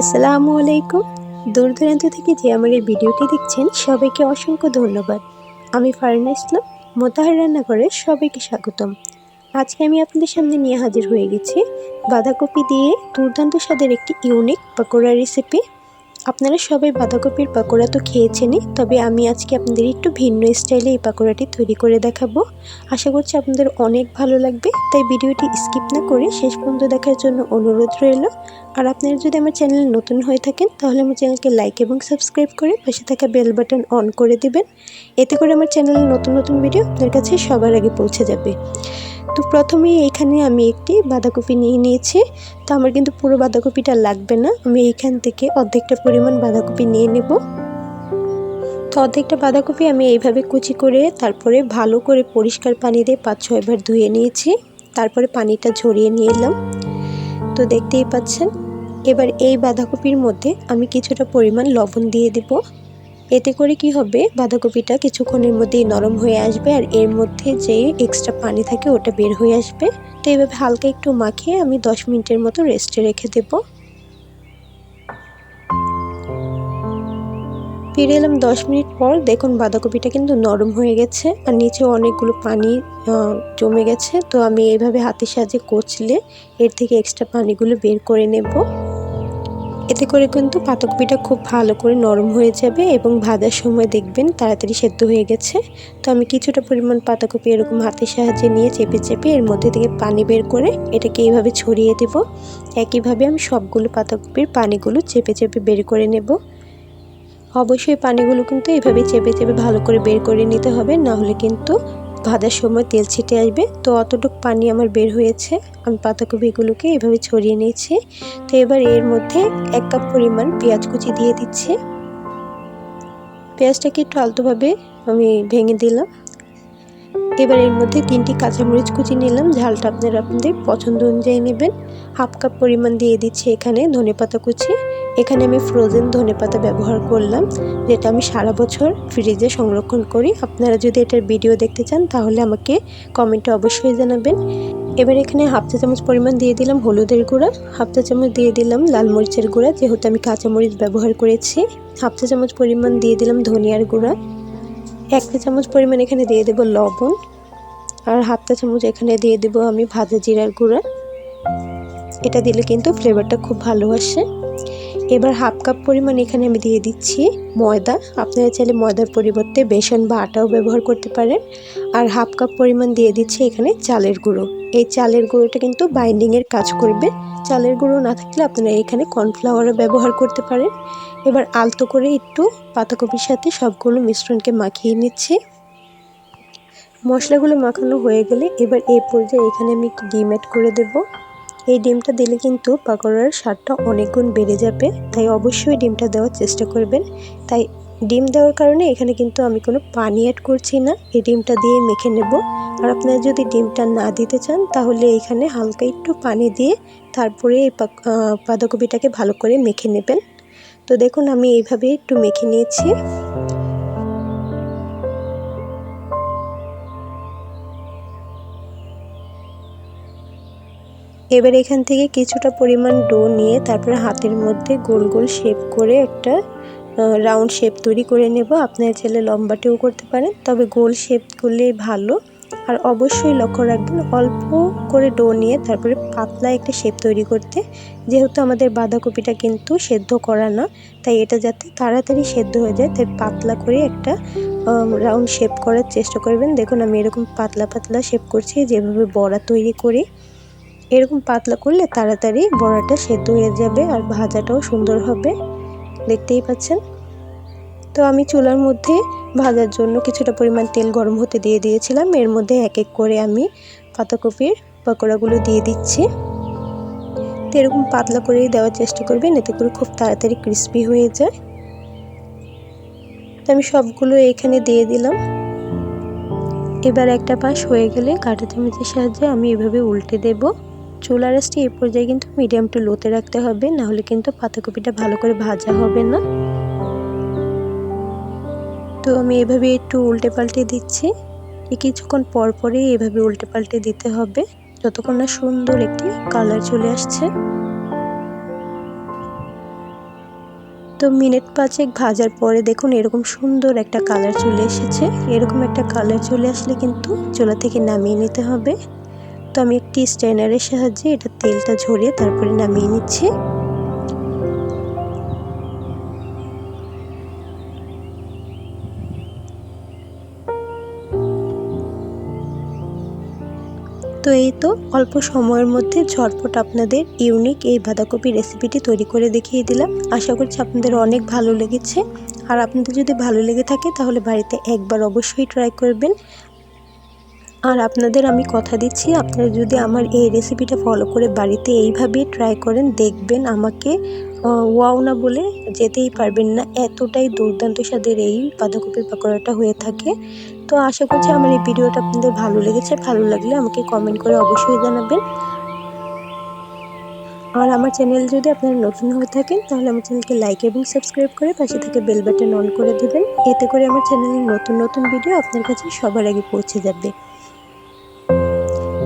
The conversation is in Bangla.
আসসালামু আলাইকুম। দূর দূরান্ত থেকে যে আমার এই ভিডিওটি দেখছেন, সবাইকে অসংখ্য ধন্যবাদ। আমি ফারিনা ইসলাম, মোতাহার রান্নাঘরে সবাইকে স্বাগতম। আজকে আমি আপনাদের সামনে নিয়ে হাজির হয়ে গেছি বাঁধাকপি দিয়ে দুর্দান্ত স্বাদের একটি ইউনিক পাকোড়া রেসিপি আপনারা সবাই বাঁধাকপির পাকোড়া তো খেয়েছেনই, তবে আমি আজকে আপনাদের একটু ভিন্ন স্টাইলে এই পাকোড়াটি তৈরি করে দেখাবো। আশা করছি আপনাদের অনেক ভালো লাগবে, তাই ভিডিওটি স্কিপ না করে শেষ পর্যন্ত দেখার জন্য অনুরোধ রইল। আর আপনারা যদি আমার চ্যানেল নতুন হয়ে থাকেন, তাহলে আমার চ্যানেলকে লাইক এবং সাবস্ক্রাইব করে পাশে থাকা বেল বাটন অন করে দিবেন। এতে করে আমার চ্যানেলের নতুন নতুন ভিডিও আপনার কাছে সবার আগে পৌঁছে যাবে। তো প্রথমেই এখানে আমি একটি বাঁধাকপি নিয়ে নিয়েছি। তো আমার কিন্তু পুরো বাঁধাকপিটা লাগবে না। আমি এইখান থেকে অর্ধেকটা পরিমাণ বাঁধাকপি নিয়ে নেব। তো অর্ধেকটা বাঁধাকপি আমি এইভাবে কুচি করে, তারপরে ভালো করে পরিষ্কার পানি দিয়ে পাঁচ ছয়বার ধুয়ে নিয়েছি। তারপরে পানিটা ঝরিয়ে নিয়ে এলাম। তো দেখতেই পাচ্ছেন, এবার এই বাঁধাকপির মধ্যে আমি কিছুটা পরিমাণ লবণ দিয়ে দিব। এতে করে কি হবে? বাঁধাকপিটা কিছুক্ষণের মধ্যেই নরম হয়ে আসবে আর এর মধ্যে যে এক্সট্রা পানি থাকে ওটা বের হয়ে আসবে। তো এইভাবে হালকা একটু মাখিয়ে আমি দশ মিনিটের মতো রেস্টে রেখে দেব। ফিরে এলাম দশ মিনিট পর। দেখুন বাঁধাকপিটা কিন্তু নরম হয়ে গেছে আর নিচে অনেকগুলো পানি জমে গেছে। তো আমি এইভাবে হাতের সাহায্যে কচলে এর থেকে এক্সট্রা পানিগুলো বের করে নেব। এতে করে কিন্তু পাতাকপিটা খুব ভালো করে নরম হয়ে যাবে এবং ভাজার সময় দেখবেন তাড়াতাড়ি সেদ্ধ হয়ে গেছে। তো আমি কিছুটা পরিমাণ পাতাকপি এরকম হাতের সাহায্যে নিয়ে চেপে চেপে এর মধ্যে থেকে পানি বের করে এটাকে এইভাবে ছড়িয়ে দেব। একইভাবে আমি সবগুলো পাতাকপির পানিগুলো চেপে চেপে বের করে নেব। অবশ্যই পানিগুলো কিন্তু এভাবে চেপে চেপে ভালো করে বের করে নিতে হবে না হলে কিন্তু ভাজার সময় তেল ছিটে আসবে, তো অতটুক পানি আমার বের হয়েছে। আমি পাতাকপিগুলোকে এভাবে ছড়িয়ে নিয়েছি। তো এবার এর মধ্যে এক কাপ পরিমাণ পেঁয়াজ কুচি দিয়ে দিচ্ছি। পেঁয়াজটাকে একটু আলতোভাবে আমি ভেঙে দিলাম। এবার এর মধ্যে তিনটি কাঁচামরিচ কুচি নিলাম। ঝালটা আপনারা আপনাদের পছন্দ অনুযায়ী নেবেন। হাফ কাপ পরিমাণ দিয়ে দিচ্ছি এখানে ধনে পাতা কুচি। এখানে আমি ফ্রোজেন ধনে পাতা ব্যবহার করলাম, যেটা আমি সারা বছর ফ্রিজে সংরক্ষণ করি। আপনারা যদি এটার ভিডিও দেখতে চান, তাহলে আমাকে কমেন্টে অবশ্যই জানাবেন। এবার এখানে হাফ চা চামচ পরিমাণ দিয়ে দিলাম হলুদের গুঁড়া। হাফ চা চামচ দিয়ে দিলাম লাল মরিচের গুঁড়া, যেহেতু আমি কাঁচামরিচ ব্যবহার করেছি। হাফ চা চামচ পরিমাণ দিয়ে দিলাম ধনিয়ার গুঁড়া। এক চামচ পরিমাণ এখানে দিয়ে দেব লবণ আর হাফ চা চামচ এখানে দিয়ে দেব আমি ভাজা জিরার গুঁড়া। এটা দিলে কিন্তু ফ্লেভারটা খুব ভালো আসে। এবার হাফ কাপ পরিমাণ এখানে আমি দিয়ে দিচ্ছি ময়দা। আপনারা চাইলে ময়দার পরিবর্তে বেসন বা আটাও ব্যবহার করতে পারেন। আর হাফ কাপ পরিমাণ দিয়ে দিচ্ছি এখানে চালের গুঁড়ো। এই চালের গুঁড়োটা কিন্তু বাইন্ডিংয়ের কাজ করবে। চালের গুঁড়ো না থাকলে আপনারা এখানে কর্নফ্লাওয়ারও ব্যবহার করতে পারেন। এবার আলতো করে একটু পাতাকপির সাথে সবগুলো মিশ্রণকে মাখিয়ে নিচ্ছি। মশলাগুলো মাখানো হয়ে গেলে এবার এই পর্যায়ে এখানে আমি একটু ডিম অ্যাড করে দেবো। এই ডিমটা দিলে কিন্তু পাকোড়ার স্বাদটা অনেক গুণ বেড়ে যাবে, তাই অবশ্যই ডিমটা দেওয়ার চেষ্টা করবেন। তাই ডিম দেওয়ার কারণে এখানে কিন্তু আমি কোনো পানি অ্যাড করছি না, এই ডিমটা দিয়ে মেখে নেব। আর আপনারা যদি ডিমটা না দিতে চান, তাহলে এখানে হালকা একটু পানি দিয়ে তারপরে এই বাঁধাকপিটাকে ভালো করে মেখে নেবেন। তো দেখুন, আমি এইভাবে একটু মেখে নিয়েছি। এবার এখান থেকে কিছুটা পরিমাণ ডো নিয়ে তারপরে হাতের মধ্যে গোল গোল শেপ করে একটা রাউন্ড শেপ তৈরি করে নেব। আপনার ছেলে লম্বাটেও করতে পারেন তবে গোল শেপ করলে ভালো। আর অবশ্যই লক্ষ্য রাখবেন, অল্প করে ডো নিয়ে তারপরে পাতলা একটা শেপ তৈরি করতে। যেহেতু আমাদের বাঁধাকপিটা কিন্তু সেদ্ধ করা না, তাই এটা যাতে তাড়াতাড়ি সেদ্ধ হয়ে যায়, তাই পাতলা করে একটা রাউন্ড শেপ করার চেষ্টা করবেন। দেখুন, আমি এরকম পাতলা পাতলা শেপ করছি, যেভাবে বড়া তৈরি করি। এরকম পাতলা করলে তাড়াতাড়ি বড়াটা সেদ্ধ হয়ে যাবে আর ভাজাটাও সুন্দর হবে। দেখতেই পাচ্ছেন? তো আমি চুলার মধ্যে ভাজার জন্য কিছুটা পরিমাণ তেল গরম হতে দিয়ে দিয়েছিলাম। এর মধ্যে এক এক করে আমি পাতাকপির পকোড়াগুলো দিয়ে দিচ্ছি। তো এরকম পাতলা করেই দেওয়ার চেষ্টা করবেন, এতে করে খুব তাড়াতাড়ি ক্রিস্পি হয়ে যায়। তো আমি সবগুলো এখানে দিয়ে দিলাম। এবার একটা পাশ হয়ে গেলে কাঁটা চামচের সাহায্যে আমি এভাবে উল্টে দেবো। চুলা রাসটি এই পর্যায়ে কিন্তু মিডিয়াম টু লোতে রাখতে হবে, নাহলে কিন্তু পাতাকপিটা ভালো করে ভাজা হবে না। তো আমি এভাবে একটু উল্টে পাল্টে দিচ্ছি। কিছুক্ষণ পর পরেই এভাবে উল্টে পাল্টে দিতে হবে, যতক্ষণ না সুন্দর একটি কালার চলে আসছে। তো মিনিট পাঁচেক ভাজার পরে দেখুন এরকম সুন্দর একটা কালার চলে এসেছে। এরকম একটা কালার চলে আসলে কিন্তু চুলা থেকে নামিয়ে নিতে হবে। তো আমি একটি স্ট্যানারের সাহায্যে এটা তেলটা ঝরিয়ে তারপরে নামিয়ে নিচ্ছি। তো এই তো অল্প সময়ের মধ্যে ঝটপট আপনাদের ইউনিক এই বাঁধাকপি রেসিপিটি তৈরি করে দেখিয়ে দিলাম। আশা করছি আপনাদের অনেক ভালো লেগেছে। আর আপনাদের যদি ভালো লেগে থাকে তাহলে বাড়িতে একবার অবশ্যই ট্রাই করবেন। আর আপনাদের আমি কথা দিচ্ছি, আপনারা যদি আমার এই রেসিপিটা ফলো করে বাড়িতে এইভাবেই ট্রাই করেন, দেখবেন আমাকে ওয়াও না বলে যেতেই পারবেন না। এতটাই দুর্দান্ত স্বাদের এই বাঁধাকপির পাকোড়াটা হয়ে থাকে। তো আশা করছি আমার এই ভিডিওটা আপনাদের ভালো লেগেছে। ভালো লাগলে আমাকে কমেন্ট করে অবশ্যই জানাবেন। আর আমার চ্যানেল যদি আপনারা নতুন হয়ে থাকেন, তাহলে আমার চ্যানেলকে লাইক এবং সাবস্ক্রাইব করে পাশে থেকে বেল বাটন অন করে দেবেন। এতে করে আমার চ্যানেলের নতুন নতুন ভিডিও আপনার কাছে সবার আগে পৌঁছে যাবে।